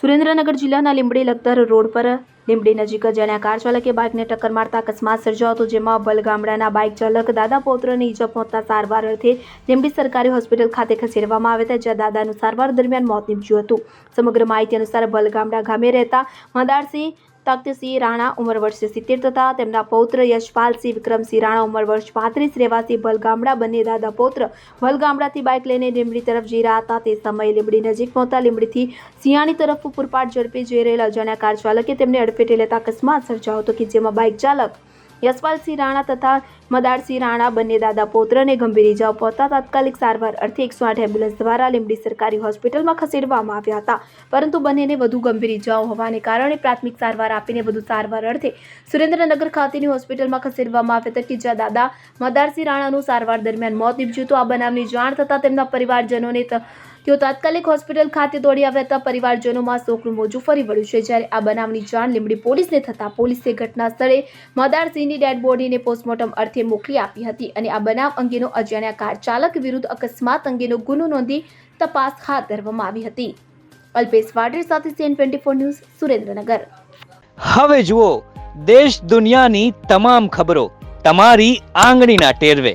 સુરેન્દ્રનગર જિલ્લાના લીંબડી લખતર રોડ પર લીંબડી નજીક અજાણ્યા કાર ચાલકે બાઇકને ટક્કર મારતા અકસ્માત સર્જાયો હતો, જેમાં બલગામડાના બાઇક ચાલક દાદા પૌત્રને ઈજા પહોંચતા સારવાર અર્થે લીંબડી સરકારી હોસ્પિટલ ખાતે ખસેડવામાં આવ્યા હતા, જ્યાં દાદાનું સારવાર દરમિયાન મોત નીપજ્યું હતું. સમગ્ર માહિતી અનુસાર બલગામડા ગામે રહેતા મદારસિંહ તખ્તસિંહ રાણા ઉંમર વર્ષ સિત્તેર તથા તેમના પૌત્ર યશપાલસિંહ વિક્રમસિંહ રાણા ઉંમર વર્ષ પાંત્રીસ રહેવાસી ભલગામડા બંને દાદા પૌત્ર ભલગામડાથી બાઇક લઈને લીંબડી તરફ જઈ રહ્યા હતા. તે સમયે લીંબડી નજીક પહોંચતા લીંબડીથી સિયાણી તરફ પૂરપાટ ઝડપે જઈ રહેલા અજાણ્યા કાર ચાલકે તેમને અડફેટે લેતા અકસ્માત સર્જાયો હતો કે જેમાં બાઇક ચાલક યશપાલસિંહ રાણા તથા મદારસિંહ રાણા બંને દાદા પૌત્રને ગંભીર ઇજાઓ પહોંચતા તાત્કાલિક સારવાર અર્થે એકસો આઠ એમ્બ્યુલન્સ દ્વારા લીંબડી સરકારી હોસ્પિટલમાં ખસેડવામાં આવ્યા હતા. પરંતુ બંનેને વધુ ગંભીર ઇજાઓ હોવાને કારણે પ્રાથમિક સારવાર આપીને વધુ સારવાર અર્થે સુરેન્દ્રનગર ખાતેની હોસ્પિટલમાં ખસેડવામાં આવ્યા હતા. કે દાદા મદારસિંહ રાણાનું સારવાર દરમિયાન મોત નીપજ્યું હતું. આ બનાવની જાણ થતાં તેમના પરિવારજનોને તેઓ તાત્કાલિક હોસ્પિટલ ખાતે દોડી આવ્યા હતા. પરિવારજનોમાં શોકનું મોજું ફરી વળ્યું છે. જ્યારે આ બનાવની જાણ લીંબડી પોલીસને થતાં પોલીસે ઘટના સ્થળે મદારસિંહની ડેડ બોડીને પોસ્ટમોર્ટમ અર્થે મોકલી આપી હતી અને આ બનાવ અંગેનો અજાણ્યા કાર ચાલક વિરુદ્ધ અકસ્માત અંગેનો ગુનો નોંધી તપાસ હાથ ધરવામાં આવી હતી. અલ્પેશ વાડેર સાથે CN twenty four news, Surendranagar. હવે જુઓ, દેશ દુનિયાની તમામ ખબરો તમારી આંગળીના ટેરવે.